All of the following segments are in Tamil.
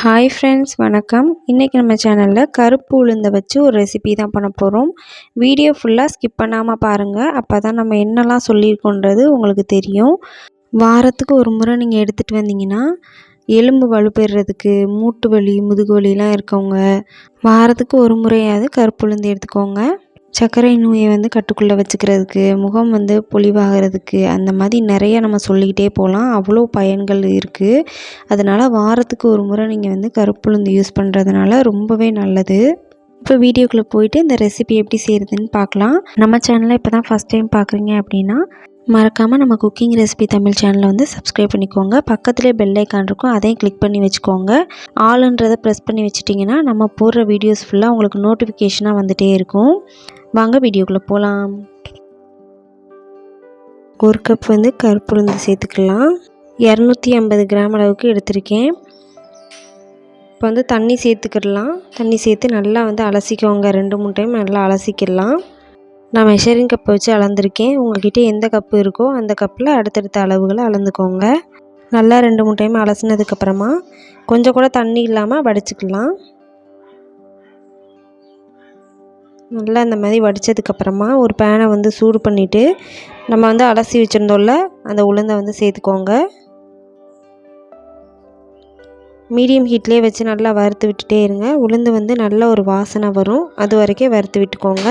ஹாய் ஃப்ரெண்ட்ஸ் வணக்கம். இன்றைக்கி நம்ம சேனலில் கருப்பு உளுந்தை வச்சு ஒரு ரெசிபி தான் பண்ண போகிறோம் வீடியோ ஃபுல்லாக ஸ்கிப் பண்ணாமல் பாருங்கள் அப்போ தான் நம்ம என்னெல்லாம் சொல்லியிருக்கோன்றது உங்களுக்கு தெரியும். வாரத்துக்கு ஒரு முறை நீங்கள் எடுத்துகிட்டு வந்தீங்கன்னா எலும்பு வலுப்பெறதுக்கு மூட்டு வலி முதுகு வலிலாம் இருக்கவங்க வாரத்துக்கு ஒரு முறையாவது கருப்பு உளுந்து எடுத்துக்கோங்க. சர்க்கரை நோயை வந்து கட்டுக்குள்ளே வச்சுக்கிறதுக்கு முகம் வந்து பொலிவாகிறதுக்கு அந்த மாதிரி நிறைய நம்ம சொல்லிக்கிட்டே போகலாம். அவ்வளோ பயன்கள் இருக்குது அதனால் வாரத்துக்கு ஒரு முறை நீங்கள் வந்து கருப்புளுந்து யூஸ் பண்ணுறதுனால ரொம்பவே நல்லது. இப்போ வீடியோக்குள்ளே போயிட்டு இந்த ரெசிபி எப்படி செய்கிறதுன்னு பார்க்கலாம். நம்ம சேனலை இப்போ தான் ஃபஸ்ட் டைம் பார்க்குறீங்க அப்படின்னா மறக்காமல் நம்ம குக்கிங் ரெசிபி தமிழ் சேனலை வந்து சப்ஸ்கிரைப் பண்ணிக்கோங்க. பக்கத்துலேயே பெல் ஐக்கான் இருக்கும் அதையும் கிளிக் பண்ணி வச்சுக்கோங்க. ஆளுன்றதை ப்ரெஸ் பண்ணி வச்சுட்டிங்கன்னா நம்ம போடுற வீடியோஸ் ஃபுல்லாக உங்களுக்கு நோட்டிஃபிகேஷனாக வந்துகிட்டே இருக்கும். வாங்க வீடியோக்குள்ளே போகலாம் ஒரு கப் வந்து கருப்புளுந்து சேர்த்துக்கலாம். இரநூத்தி ஐம்பது கிராம் அளவுக்கு எடுத்திருக்கேன். இப்போ வந்து தண்ணி சேர்த்துக்கிடலாம். தண்ணி சேர்த்து நல்லா வந்து அலசிக்கோங்க. ரெண்டு மூணு டைம் நல்லா அலசிக்கிடலாம். நான் மெஷரிங் கப்பை வச்சு அளந்திருக்கேன். உங்கள்கிட்ட எந்த கப்பு இருக்கோ அந்த கப்பில் அடுத்தடுத்த அளவுகளை அளந்துக்கோங்க. நல்லா ரெண்டு மூணு டைம் அலசினதுக்கப்புறமா கொஞ்சம் கூட தண்ணி இல்லாமல் வடிச்சிக்கலாம். நல்லா இந்த மாதிரி வடித்ததுக்கப்புறமா ஒரு பேனை வந்து சூடு பண்ணிவிட்டு நம்ம வந்து அலசி வச்சுருந்தோம்ல அந்த உளுந்தை வந்து சேர்த்துக்கோங்க. மீடியம் ஹீட்லேயே வச்சு நல்லா வறுத்து விட்டுட்டே இருங்க. உளுந்து வந்து நல்ல ஒரு வாசனை வரும். அது வரைக்கும் வறுத்து விட்டுக்கோங்க.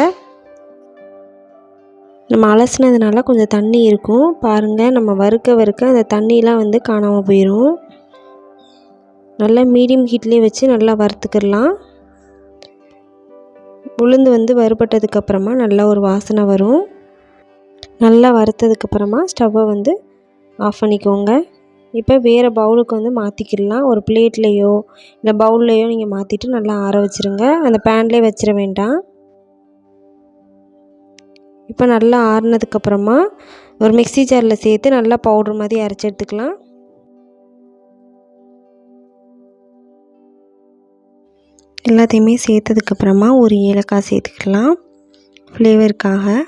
நம்ம அலசினதுனால கொஞ்சம் தண்ணி இருக்கும். பாருங்கள் நம்ம வறுக்க வறுக்க அந்த தண்ணியெலாம் வந்து காணாமல் போயிடும் நல்லா மீடியம் ஹீட்லேயே வச்சு நல்லா வறுத்துக்கிடலாம் உளுந்து வந்து வறுபட்டதுக்கப்புறமா நல்லா ஒரு வாசனை வரும். நல்லா வறுத்ததுக்கப்புறமா ஸ்டவ்வை வந்து ஆஃப் பண்ணிக்கோங்க. இப்போ வேறு பவுலுக்கு வந்து மாற்றிக்கிடலாம் ஒரு பிளேட்லேயோ இல்லை பவுல்லையோ நீங்கள் மாற்றிட்டு நல்லா ஆற வச்சுருங்க. அந்த பேன்லேயே வச்சிட வேண்டாம். இப்போ நல்லா ஆறுனதுக்கப்புறமா ஒரு மிக்சி ஜாரில் சேர்த்து நல்லா பவுட்ரு மாதிரி அரைச்சி எடுத்துக்கலாம். எல்லாத்தையுமே சேர்த்ததுக்கப்புறமா ஒரு ஏலக்காய் சேர்த்துக்கலாம். ஃப்ளேவருக்காக.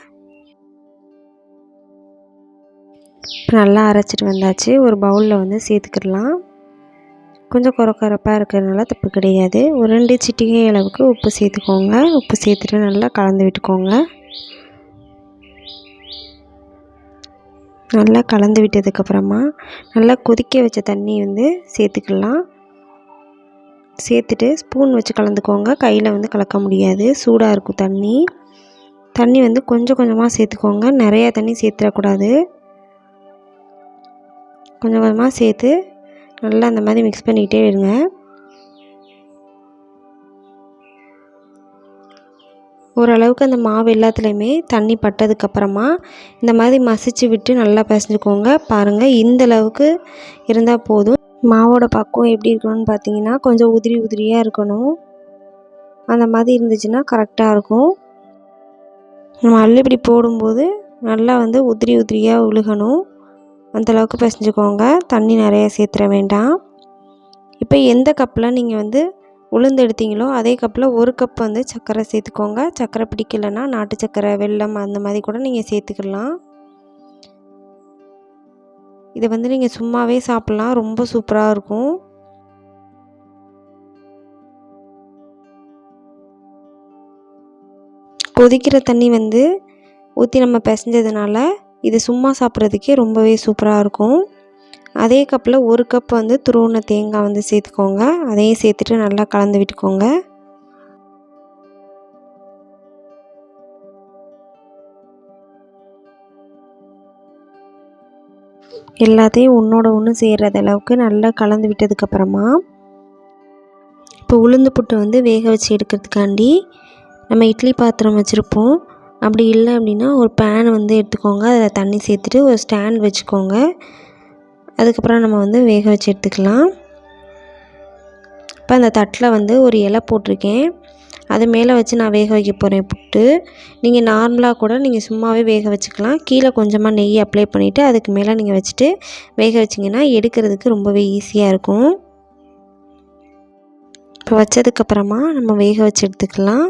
நல்லா அரைச்சிட்டு வந்தாச்சு. ஒரு பவுலில் வந்து சேர்த்துக்கிடலாம். கொஞ்சம் குறக்குறப்பாக இருக்கிறதுனால தப்பு கிடையாது. ஒரு ரெண்டு சிட்டிகை அளவுக்கு உப்பு சேர்த்துக்கோங்க. உப்பு சேர்த்துட்டு நல்லா கலந்து விட்டுக்கோங்க. நல்லா கலந்து விட்டதுக்கப்புறமா நல்லா கொதிக்க வச்ச தண்ணி வந்து சேர்த்துக்கலாம். சேர்த்துட்டு ஸ்பூன் வச்சு கலந்துக்கோங்க. கையில் வந்து கலக்க முடியாது. சூடாக இருக்கும் தண்ணி. தண்ணி வந்து கொஞ்சம் கொஞ்சமாக சேர்த்துக்கோங்க. நிறையா தண்ணி சேர்த்துடக்கூடாது. கொஞ்சம் கொஞ்சமாக சேர்த்து நல்லா அந்த மாதிரி மிக்ஸ் பண்ணிக்கிட்டே இருங்க. ஓரளவுக்கு அந்த மாவு எல்லாத்துலேயுமே தண்ணி பட்டதுக்கப்புறமா இந்த மாதிரி மசிச்சு விட்டு நல்லா பிசைஞ்சுக்கோங்க. பாருங்கள் இந்த அளவுக்கு இருந்தால் போதும். மாவோட பக்குவம் எப்படி இருக்கணும்னு பார்த்தீங்கன்னா கொஞ்சம் உதிரி உதிரியாக இருக்கணும். அந்த மாதிரி இருந்துச்சுன்னா கரெக்டாக இருக்கும். நம்ம அள்ளிப்படி போடும்போது நல்லா வந்து உதிரி உதிரியாக உழுகணும். அந்தளவுக்கு பிசைஞ்சுக்கோங்க. தண்ணி நிறையா சேர்த்துற வேண்டாம். இப்போ எந்த கப்பில் நீங்கள் வந்து உளுந்து எடுத்தீங்களோ அதே கப்பில் ஒரு கப் வந்து சர்க்கரை சேர்த்துக்கோங்க. சர்க்கரை பிடிக்கலைன்னா நாட்டு சர்க்கரை வெல்லம் அந்த மாதிரி கூட நீங்கள் சேர்த்துக்கலாம். இதை வந்து நீங்கள் சும்மாவே சாப்பிட்லாம். ரொம்ப சூப்பராக இருக்கும். கொதிக்கிற தண்ணி வந்து ஊற்றி நம்ம பிசைஞ்சதுனால இது சும்மா சாப்பிட்றதுக்கே ரொம்பவே சூப்பராக இருக்கும். அதே கப்பில் ஒரு கப் வந்து துருவின தேங்காய் வந்து சேர்த்துக்கோங்க. அதையும் சேர்த்துட்டு நல்லா கலந்து விட்டுக்கோங்க. எல்லாத்தையும் ஒன்றோட ஒன்று சேர்கிற அளவுக்கு நல்லா கலந்து விட்டதுக்கப்புறமா இப்போ உளுந்து புட்டு வந்து வேக வச்சு எடுக்கிறதுக்காண்டி நம்ம இட்லி பாத்திரம் வச்சுருப்போம். அப்படி இல்லை அப்படின்னா ஒரு பேன் வந்து எடுத்துக்கோங்க. அதில் தண்ணி சேர்த்துட்டு ஒரு ஸ்டாண்ட் வச்சுக்கோங்க. அதுக்கப்புறம் நம்ம வந்து வேக வச்சு எடுத்துக்கலாம். அந்த தட்டில் வந்து ஒரு இலை போட்டிருக்கேன். அது மேலே வச்சு நான் வேக வைக்க போகிறேன் புட்டு. நீங்கள் நார்மலாக கூட நீங்கள் சும்மாவே வேக வச்சுக்கலாம். கீழே கொஞ்சமாக நெய் அப்ளை பண்ணிவிட்டு அதுக்கு மேலே நீங்கள் வச்சுட்டு வேக வச்சிங்கன்னா எடுக்கிறதுக்கு ரொம்பவே ஈஸியாக இருக்கும். இப்போ வச்சதுக்கப்புறமா நம்ம வேக வச்சு எடுத்துக்கலாம்.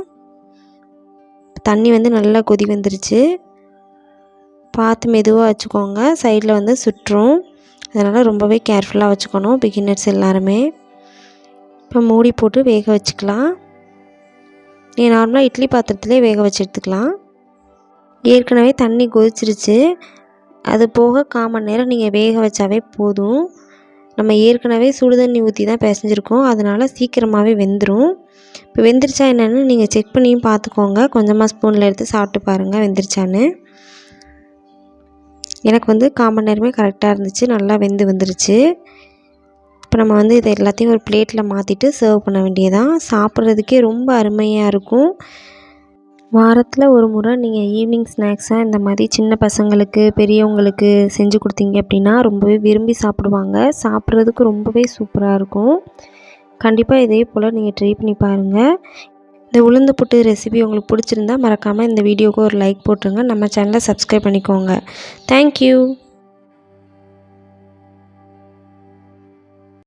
தண்ணி வந்து நல்லா கொதி வந்துருச்சு. பார்த்து மெதுவாக வச்சுக்கோங்க. சைடில் வந்து சுற்றும். அதனால் ரொம்பவே கேர்ஃபுல்லாக வச்சுக்கணும். பிகினர்ஸ் எல்லாருமே. இப்போ மூடி போட்டு வேக வச்சுக்கலாம். நீங்கள் நார்மலாக இட்லி பாத்திரத்துலேயே வேக வச்சு எடுத்துக்கலாம். ஏற்கனவே தண்ணி கொதிச்சிருச்சு. அது போக கால் நேரம் நீங்கள் வேக வச்சாவே போதும். நம்ம ஏற்கனவே சுடு தண்ணி ஊற்றி தான் பிசைஞ்சிருக்கோம். அதனால் சீக்கிரமாகவே வெந்துடும் இப்போ வெந்துருச்சா என்னென்னு நீங்கள் செக் பண்ணியும் பார்த்துக்கோங்க. கொஞ்சமாக ஸ்பூனில் எடுத்து சாப்பிட்டு பாருங்கள் வெந்துருச்சான்னு. எனக்கு வந்து கால் நேரமே கரெக்டாக இருந்துச்சு. நல்லா வெந்து வந்துருச்சு. இப்போ நம்ம வந்து இதை எல்லாத்தையும் ஒரு பிளேட்டில் மாற்றிட்டு சர்வ் பண்ண வேண்டியதான் சாப்பிட்றதுக்கே ரொம்ப அருமையாக இருக்கும். வாரத்தில் ஒரு முறை நீங்கள் ஈவினிங் ஸ்நாக்ஸாக இந்த மாதிரி சின்ன பசங்களுக்கு பெரியவங்களுக்கு செஞ்சு கொடுத்தீங்க அப்படின்னா ரொம்பவே விரும்பி சாப்பிடுவாங்க. சாப்பிட்றதுக்கு ரொம்பவே சூப்பராக இருக்கும். கண்டிப்பாக இதே போல் நீங்கள் ட்ரை பண்ணி பாருங்கள் இந்த உளுந்து புட்டு ரெசிபி உங்களுக்கு பிடிச்சிருந்தா மறக்காமல் இந்த வீடியோவுக்கு ஒரு லைக் போட்டுருங்க. நம்ம சேனலை சப்ஸ்கிரைப் பண்ணிக்கோங்க. தேங்க்யூ